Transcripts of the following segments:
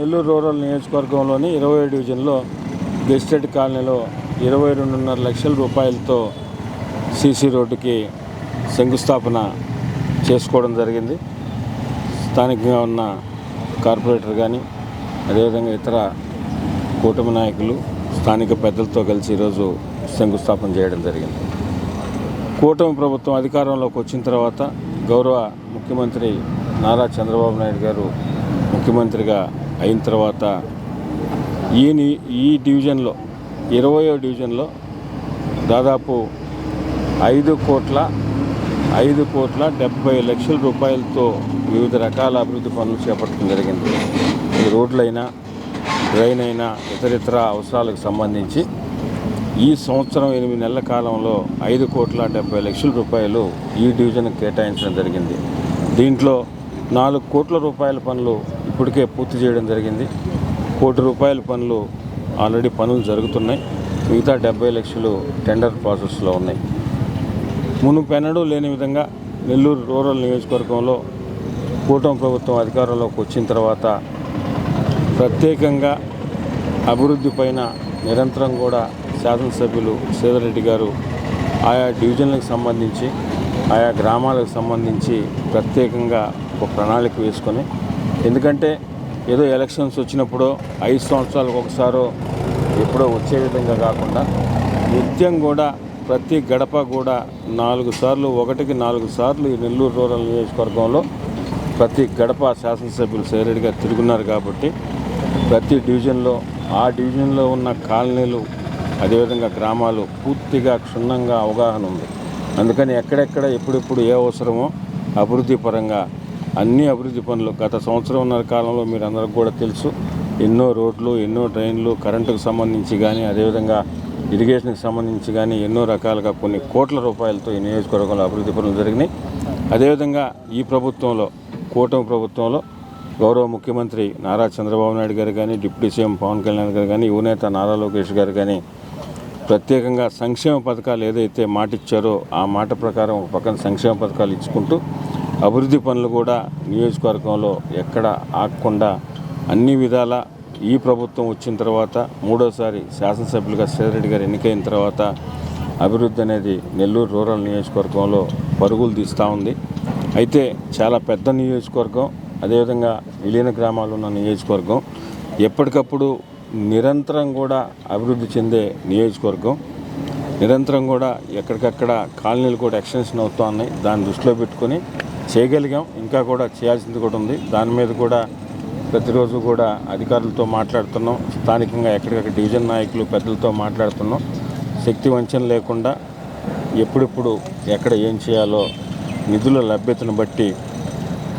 Nellore rural నియోజకవర్గంలోని ఇరవై డివిజన్లో గెస్టెడ్ కాలనీలో ఇరవై రెండున్నర లక్షల రూపాయలతో సీసీ రోడ్డుకి శంకుస్థాపన చేసుకోవడం జరిగింది. స్థానికంగా ఉన్న కార్పొరేటర్ కానీ అదేవిధంగా ఇతర కూటమి నాయకులు స్థానిక పెద్దలతో కలిసి ఈరోజు శంకుస్థాపన చేయడం జరిగింది. కూటమి ప్రభుత్వం అధికారంలోకి వచ్చిన తర్వాత గౌరవ ముఖ్యమంత్రి నారా చంద్రబాబు నాయుడు గారు ముఖ్యమంత్రిగా అయిన తర్వాత ఈ ని- ఈ డివిజన్లో ఇరవయో డివిజన్లో దాదాపు ఐదు కోట్ల ఐదు కోట్ల డెబ్బై లక్షల రూపాయలతో వివిధ రకాల అభివృద్ధి పనులు చేపట్టడం జరిగింది. ఈ రోడ్లైనా డ్రైన్ అయినా ఇతరితర అవసరాలకు సంబంధించి ఈ సంవత్సరం ఎనిమిది నెలల కాలంలో ఐదు కోట్ల డెబ్బై లక్షల రూపాయలు ఈ డివిజన్కి కేటాయించడం జరిగింది. దీంట్లో నాలుగు కోట్ల రూపాయల పనులు ఇప్పటికే పూర్తి చేయడం జరిగింది. కోటి రూపాయల పనులు ఆల్రెడీ పనులు జరుగుతున్నాయి. మిగతా డెబ్బై లక్షలు టెండర్ ప్రాసెస్లో ఉన్నాయి. మునుపెన్నడూ లేని విధంగా నెల్లూరు రూరల్ నియోజకవర్గంలో కూటమి ప్రభుత్వం అధికారంలోకి వచ్చిన తర్వాత ప్రత్యేకంగా అభివృద్ధి పైన నిరంతరం కూడా శాసనసభ్యులు సేదరెడ్డి గారు ఆయా డివిజన్లకు సంబంధించి ఆయా గ్రామాలకు సంబంధించి ప్రత్యేకంగా ఒక ప్రణాళిక వేసుకొని ఎందుకంటే ఏదో ఎలక్షన్స్ వచ్చినప్పుడు ఐదు సంవత్సరాలకు ఒకసారో ఎప్పుడో వచ్చే విధంగా కాకుండా నిత్యం కూడా ప్రతి గడప కూడా నాలుగు సార్లు ఒకటికి నాలుగు సార్లు ఈ నెల్లూరు రూరల్ నియోజకవర్గంలో ప్రతి గడప శాసనసభ్యులు సేరడిగా తిరుగున్నారు కాబట్టి ప్రతి డివిజన్లో ఆ డివిజన్లో ఉన్న కాలనీలు అదేవిధంగా గ్రామాలు పూర్తిగా క్షుణ్ణంగా అవగాహన ఉంది. అందుకని ఎక్కడెక్కడ ఎప్పుడెప్పుడు ఏ అవసరమో అభివృద్ధి పరంగా అన్ని అభివృద్ధి పనులు గత సంవత్సరంన్నర కాలంలో మీరు అందరికి కూడా తెలుసు. ఎన్నో రోడ్లు ఎన్నో డ్రైన్లు కరెంటుకు సంబంధించి కానీ అదేవిధంగా ఇరిగేషన్కి సంబంధించి కానీ ఎన్నో రకాలుగా కొన్ని కోట్ల రూపాయలతో ఈ నియోజకవర్గంలో అభివృద్ధి పనులు జరిగినాయి. అదేవిధంగా ఈ ప్రభుత్వంలో కూటమి ప్రభుత్వంలో గౌరవ ముఖ్యమంత్రి నారా చంద్రబాబు నాయుడు గారు కానీ డిప్యూటీ సీఎం పవన్ కళ్యాణ్ గారు కానీ యువనేత నారా లోకేష్ గారు కానీ ప్రత్యేకంగా సంక్షేమ పథకాలు ఏదైతే మాట ఇచ్చారో ఆ మాట ప్రకారం ఒక పక్కన సంక్షేమ పథకాలు ఇచ్చుకుంటూ అభివృద్ధి పనులు కూడా నియోజకవర్గంలో ఎక్కడ ఆగకుండా అన్ని విధాల ఈ ప్రభుత్వం వచ్చిన తర్వాత మూడోసారి శాసనసభ్యులుగా శ్రీరెడ్డి గారు ఎన్నికైన తర్వాత అభివృద్ధి అనేది నెల్లూరు రూరల్ నియోజకవర్గంలో పరుగులు తీస్తూ ఉంది. అయితే చాలా పెద్ద నియోజకవర్గం అదేవిధంగా విలీన గ్రామాలు ఉన్న నియోజకవర్గం. ఎప్పటికప్పుడు నిరంతరం కూడా అభివృద్ధి చెందే నియోజకవర్గం. నిరంతరం కూడా ఎక్కడికక్కడ కాలనీలు కూడా ఎక్స్టెన్షన్ అవుతూ ఉన్నాయి. దాన్ని దృష్టిలో పెట్టుకొని చేయగలిగాం. ఇంకా కూడా చేయాల్సింది కూడా ఉంది. దాని మీద కూడా ప్రతిరోజు కూడా అధికారులతో మాట్లాడుతున్నాం. స్థానికంగా ఎక్కడికక్కడ డివిజన్ నాయకులు పెద్దలతో మాట్లాడుతున్నాం. శక్తి వంచన లేకుండా ఎప్పుడెప్పుడు ఎక్కడ ఏం చేయాలో నిధుల లభ్యతను బట్టి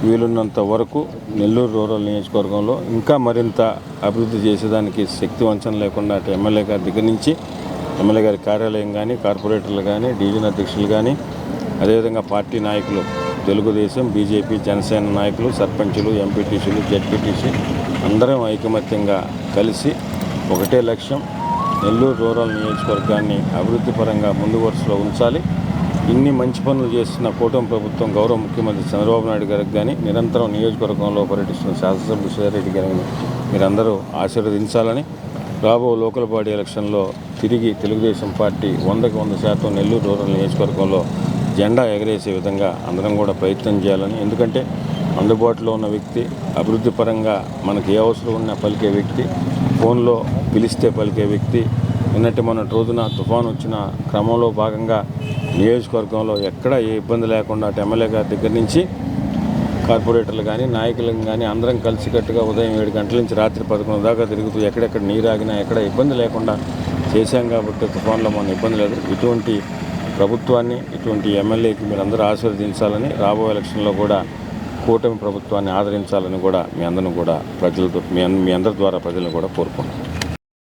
వీలున్నంత వరకు నెల్లూరు రూరల్ నియోజకవర్గంలో ఇంకా మరింత అభివృద్ధి చేసేదానికి శక్తి వంచన లేకుండా అటు ఎమ్మెల్యే గారి దగ్గర నుంచి ఎమ్మెల్యే గారి కార్యాలయం కానీ కార్పొరేటర్లు కానీ డివిజన్ అధ్యక్షులు కానీ అదేవిధంగా పార్టీ నాయకులు తెలుగుదేశం బీజేపీ జనసేన నాయకులు సర్పంచులు ఎంపీటీసీలు జెడ్పీటీసీ అందరం ఐకమత్యంగా కలిసి ఒకటే లక్ష్యం నెల్లూరు రూరల్ నియోజకవర్గాన్ని అభివృద్ధి పరంగా ముందు వరుసలో ఉంచాలి. ఇన్ని మంచి పనులు చేస్తున్న కూటమి ప్రభుత్వం గౌరవ ముఖ్యమంత్రి చంద్రబాబు నాయుడు గారికి కానీ నిరంతరం నియోజకవర్గంలో పర్యటిస్తున్న శాసనసభ్యులు సుధారెడ్డి గారిని మీరందరూ ఆశీర్వదించాలని రాబో లోకల్ బాడీ ఎలక్షన్లో తిరిగి తెలుగుదేశం పార్టీ వందకి వంద శాతం నెల్లూరు రూరల్ నియోజకవర్గంలో జెండా ఎగరేసే విధంగా అందరం కూడా ప్రయత్నం చేయాలని. ఎందుకంటే అందుబాటులో ఉన్న వ్యక్తి అభివృద్ధి పరంగా మనకి ఏ అవసరం ఉన్నా పలికే వ్యక్తి ఫోన్లో పిలిస్తే పలికే వ్యక్తి నిన్నటి మొన్నటి రోజున తుఫాన్ వచ్చిన క్రమంలో భాగంగా నియోజకవర్గంలో ఎక్కడ ఏ ఇబ్బంది లేకుండా ఎమ్మెల్యే గారి దగ్గర నుంచి కార్పొరేటర్లు కానీ నాయకులను కానీ అందరం కలిసికట్టుగా ఉదయం ఏడు గంటల నుంచి రాత్రి పదకొండు దాకా తిరుగుతూ ఎక్కడెక్కడ నీరు ఆగినా ఎక్కడ ఇబ్బంది లేకుండా చేశాం కాబట్టి తుఫాన్లో మన ఇబ్బంది లేదు. ఇటువంటి ప్రభుత్వాన్ని ఇటువంటి ఎమ్మెల్యేకి మీరందరూ ఆశీర్వదించాలని రాబోయే ఎలక్షన్లో కూడా కూటమి ప్రభుత్వాన్ని ఆదరించాలని కూడా మీ అందరిని కూడా ప్రజలతో మీ అందరి ద్వారా ప్రజలను కూడా కోరుకుంటున్నాను